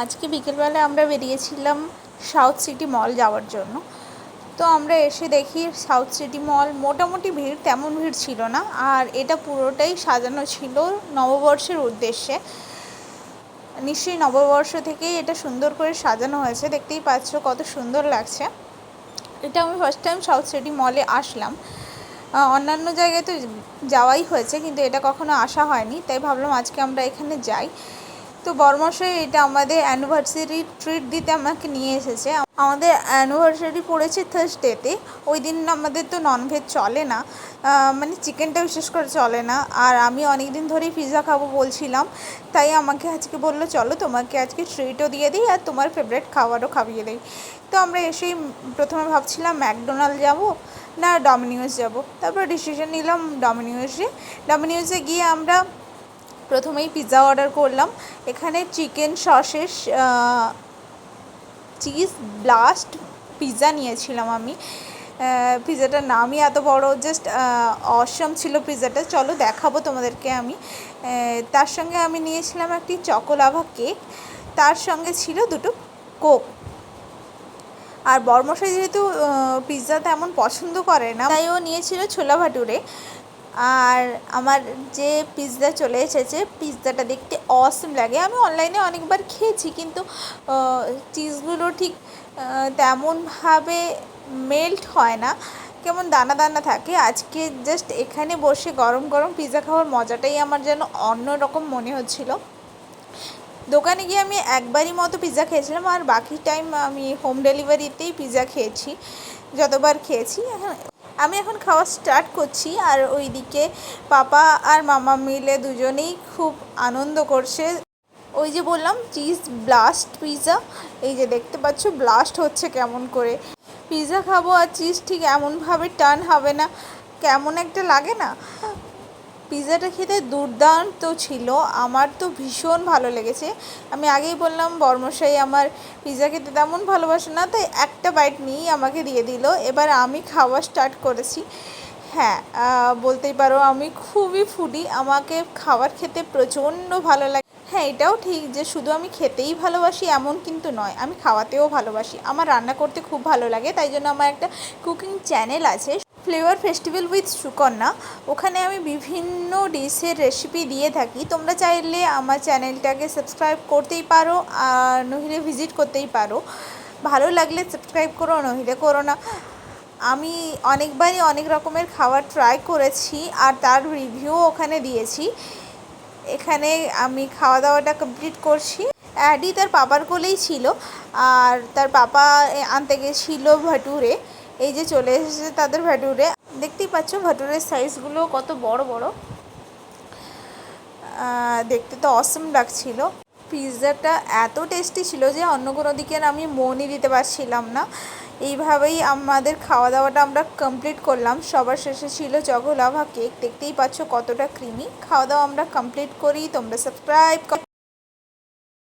আজকে বিকেলবেলা আমরা বেরিয়েছিলাম সাউথ সিটি মল যাওয়ার জন্য। তো আমরা এসে দেখি সাউথ সিটি মল মোটামুটি ভিড়, তেমন ভিড় ছিল না। আর এটা পুরোটাই সাজানো ছিল নববর্ষের উদ্দেশ্যে। নিশ্চয়ই নববর্ষ থেকেই এটা সুন্দর করে সাজানো হয়েছে। দেখতেই পাচ্ছ কত সুন্দর লাগছে। এটা আমি ফার্স্ট টাইম সাউথ সিটি মলে আসলাম। অন্যান্য জায়গায় তো যাওয়াই হয়েছে, কিন্তু এটা কখনো আসা হয়নি। তাই ভাবলাম আজকে আমরা এখানে যাই। তো বর্মশাই, এটা আমাদের অ্যানিভার্সারি ট্রিট দিতে আমাকে নিয়ে এসেছে। আমাদের অ্যানিভার্সারি পড়েছে থার্সডেতে ওই দিন আমাদের তো ননভেজ চলে না। মানে চিকেনটা বিশেষ করে চলে না। আর আমি অনেক দিন ধরেই পিৎজা খাব বলছিলাম। তাই আমাকে আজকে বলল, চলো তোমাকে আজকে ট্রিটও দিয়ে দিই আর তোমার ফেভারিট খাবারও খাইয়ে দিই। তো আমরা এসেই প্রথমে ভাবছিলাম ম্যাকডোনাল্ড যাব না ডমিনিউজ যাব। তারপর ডিসিশন নিলাম ডমিনিউজে ডমিনিউজে গিয়ে আমরা প্রথমেই পিৎজা অর্ডার করলাম। এখানে chicken sausage cheese blast pizza নিয়েছিলাম আমি। পিৎজাটার নামই এত বড় জাস্ট অসম ছিল পিৎজাটা চলো দেখাবো তোমাদেরকে আমি। তার সঙ্গে আমি নিয়েছিলাম একটি চকোলাভা কেক তার সঙ্গে ছিল দুটো কোক আর বর্মশাই যেহেতু পিৎজা তেমন পছন্দ করে না, তাই ও নিয়েছিল ছোলা ভাটুরে। আর আমার যে পিৎজা চলে এসেছে পিৎজাটা দেখতে অসম লাগে। আমি অনলাইনে অনেকবার খেয়েছি, কিন্তু চিজগুলো ঠিক তেমনভাবে মেল্ট হয় না। কেমন দানা দানা থাকে, আজকে জাস্ট এখানে বসে গরম গরম পিৎজা খাওয়ার মজাটাই আমার যেন অন্যরকম মনে হচ্ছিল। দোকানে গিয়ে আমি একবারই মতো পিৎজা খেয়েছিলাম, আর বাকি টাইম আমি হোম ডেলিভারিতেই পিৎজা খেয়েছি, যতবার খেয়েছি। এখন আমি এখন খাওয়া স্টার্ট করছি আর ওইদিকে পাপা আর মামা মিলে দুজনেই খুব আনন্দ করছে। ওই যে বললাম চিজ ব্লাস্ট পিৎজা এই যে দেখতে পাচ্ছ ব্লাস্ট হচ্ছে কেমন করে। পিৎজা খাব আর চিজ ঠিক এমনভাবে টার্ন হবে না। কেমন একটা লাগে না? পিৎজাটা খেতে দুর্দান্ত ছিল। আমার তো ভীষণ ভালো লেগেছে। আমি আগেই বললাম, বর্মশাই আমার পিৎজা খেতে তেমন ভালোবাসে না, তাই একটা বাইট নিয়েই আমাকে দিয়ে দিল। এবার আমি খাওয়া স্টার্ট করেছি। হ্যাঁ বলতেই পারো আমি খুবই ফুডি আমাকে খাবার খেতে প্রচণ্ড ভালো লাগে। হ্যাঁ এটাও ঠিক যে শুধু আমি খেতেই ভালোবাসি এমন কিন্তু নয়, আমি খাওয়াতেও ভালোবাসি। আমার রান্না করতে খুব ভালো লাগে, তাই জন্য আমার একটা কুকিং চ্যানেল আছে ফ্লেভার ফেস্টিভ্যাল উইথ সুকন্যা, ওখানে আমি বিভিন্ন ডিশের রেসিপি দিয়ে থাকি। তোমরা চাইলে আমার চ্যানেলটাকে সাবস্ক্রাইব করতেই পারো আর নহিলে ভিজিট করতেই পারো। ভালো লাগলে সাবস্ক্রাইব করো, নহিলে করো না। আমি অনেকবারই অনেক রকমের খাবার ট্রাই করেছি আর তার রিভিউ ওখানে দিয়েছি। এখানে আমি খাওয়া দাওয়াটা কমপ্লিট করছি। অ্যাডি তার পাপার কোলেই ছিল আর তার পাপা আনতে গেছিল ভাটুরে। এই যে চলে এসেছে তাদের ভাটুরে। দেখতেই পাচ্ছ ভাটুরের সাইজগুলো কত বড় বড়। দেখতে তো অসম লাগছিল। পিৎজাটা এত টেস্টি ছিল যে অন্য কোনো দিকে আমি মনই দিতে পারছিলাম না। এইভাবেই আমাদের খাওয়া দাওয়াটা আমরা কমপ্লিট করলাম। সবার শেষে ছিল চকোলাভা কেক দেখতেই পাচ্ছ কতটা ক্রিমি খাওয়া দাওয়া আমরা কমপ্লিট করি। তোমরা সাবস্ক্রাইব